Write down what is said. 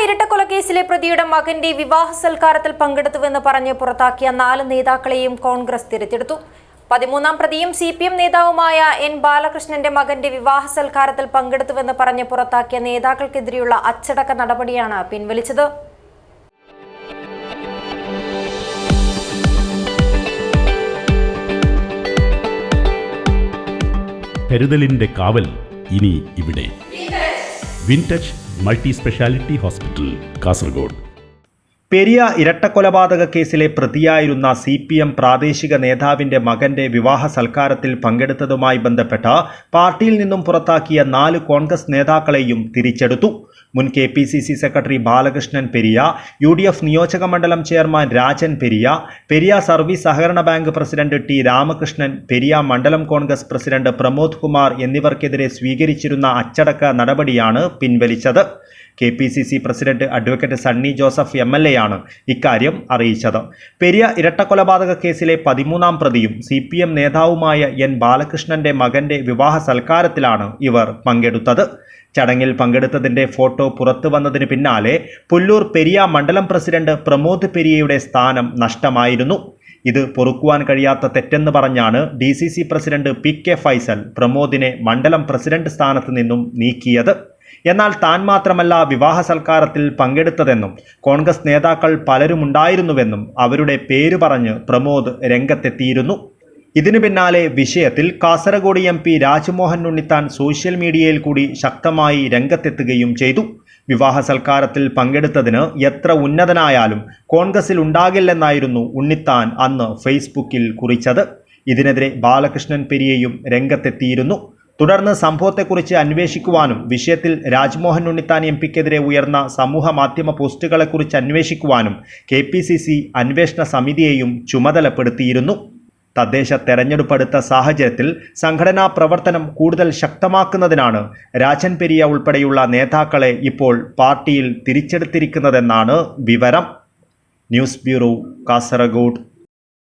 ഇരട്ടക്കൊലക്കേസിലെ പ്രതിയുടെ മകന്റെ വിവാഹ സൽക്കാരത്തിൽ പങ്കെടുത്തുവെന്ന് പറഞ്ഞ് പുറത്താക്കിയ നാല് നേതാക്കളെയും കോൺഗ്രസ് തിരിച്ചെടുത്തു പതിമൂന്നാം പ്രതിയും സി പി എം നേതാവുമായ എൻ ബാലകൃഷ്ണന്റെ മകന്റെ വിവാഹ സൽക്കാരത്തിൽ പങ്കെടുത്തുവെന്ന് പറഞ്ഞ് പുറത്താക്കിയ നേതാക്കൾക്കെതിരെയുള്ള അച്ചടക്ക നടപടിയാണ് പിൻവലിച്ചത്. കരുതലിന്റെ കാവൽ ഇനി ഇവിടെ. Wintouch multi speciality hospital Kasaragod. Periya ഇരട്ടക്കൊലപാതക കേസിലെ പ്രതിയായിരുന്ന സി പി എം പ്രാദേശിക നേതാവിന്റെ മകന്റെ വിവാഹ സൽക്കാരത്തിൽ പങ്കെടുത്തതുമായി ബന്ധപ്പെട്ട പാർട്ടിയിൽ നിന്നും പുറത്താക്കിയ നാല് കോൺഗ്രസ് നേതാക്കളെയും തിരിച്ചെടുത്തു. മുൻ K P C C secretary Balakrishnan Periya U D F നിയോജക മണ്ഡലം ചെയർമാൻ രാജൻ പെരിയ പെരിയ സർവീസ് സഹകരണ bank president T Ramakrishnan Periya മണ്ഡലം കോൺഗ്രസ് പ്രസിഡന്റ് പ്രമോദ് കുമാർ എന്നിവർക്കെതിരെ സ്വീകരിച്ചിരുന്ന അച്ചടക്ക നടപടിയാണ് പിൻവലിച്ചത്. K P C C president advocate Sunny Joseph M L A ആണ് ഇക്കാര്യം അറിയിച്ചത്. പെരിയ ഇരട്ടക്കൊലപാതക കേസിലെ പതിമൂന്നാം പ്രതിയും സി പി എം നേതാവുമായ എൻ ബാലകൃഷ്ണന്റെ മകന്റെ വിവാഹ സൽക്കാരത്തിലാണ് ഇവർ പങ്കെടുത്തത്. ചടങ്ങിൽ പങ്കെടുത്തതിന്റെ ഫോട്ടോ പുറത്തു വന്നതിന് പിന്നാലെ പുല്ലൂർ പെരിയ മണ്ഡലം പ്രസിഡന്റ് പ്രമോദ് പെരിയയുടെ സ്ഥാനം നഷ്ടമായിരുന്നു. ഇത് പൊറുക്കുവാൻ കഴിയാത്ത തെറ്റെന്ന് പറഞ്ഞാണ് D C C president P K Faisal പ്രമോദിനെ മണ്ഡലം പ്രസിഡന്റ് സ്ഥാനത്ത് നിന്നും നീക്കിയത്. എന്നാൽ താൻ മാത്രമല്ല വിവാഹ സൽക്കാരത്തിൽ പങ്കെടുത്തതെന്നും കോൺഗ്രസ് നേതാക്കൾ പലരുമുണ്ടായിരുന്നുവെന്നും അവരുടെ പേര് പറഞ്ഞ് പ്രമോദ് രംഗത്തെത്തിയിരുന്നു. ഇതിനു പിന്നാലെ വിഷയത്തിൽ Kasaragod M P Rajmohan Unnithan social മീഡിയയിൽ കൂടി ശക്തമായി രംഗത്തെത്തുകയും ചെയ്തു. വിവാഹ സൽക്കാരത്തിൽ പങ്കെടുത്തതിന് എത്ര ഉന്നതനായാലും കോൺഗ്രസിൽ ഉണ്ടാകില്ലെന്നായിരുന്നു ഉണ്ണിത്താൻ അന്ന് ഫേസ്ബുക്കിൽ കുറിച്ചത്. ഇതിനെതിരെ ബാലകൃഷ്ണൻ പെരിയയും രംഗത്തെത്തിയിരുന്നു. തുടർന്ന് സംഭവത്തെക്കുറിച്ച് അന്വേഷിക്കുവാനും വിഷയത്തിൽ രാജ്മോഹൻ ഉണ്ണിത്താൻ എം പിക്കെതിരെ ഉയർന്ന സമൂഹ മാധ്യമ പോസ്റ്റുകളെക്കുറിച്ച് അന്വേഷിക്കുവാനും കെ പി സി സി അന്വേഷണ സമിതിയെയും ചുമതലപ്പെടുത്തിയിരുന്നു. തദ്ദേശ തെരഞ്ഞെടുപ്പെടുത്ത സാഹചര്യത്തിൽ സംഘടനാ പ്രവർത്തനം കൂടുതൽ ശക്തമാക്കുന്നതിനാണ് രാജൻ പെരിയ ഉൾപ്പെടെയുള്ള നേതാക്കളെ ഇപ്പോൾ പാർട്ടിയിൽ തിരിച്ചെടുത്തിരിക്കുന്നതെന്നാണ് വിവരം. News bureau Kasaragod.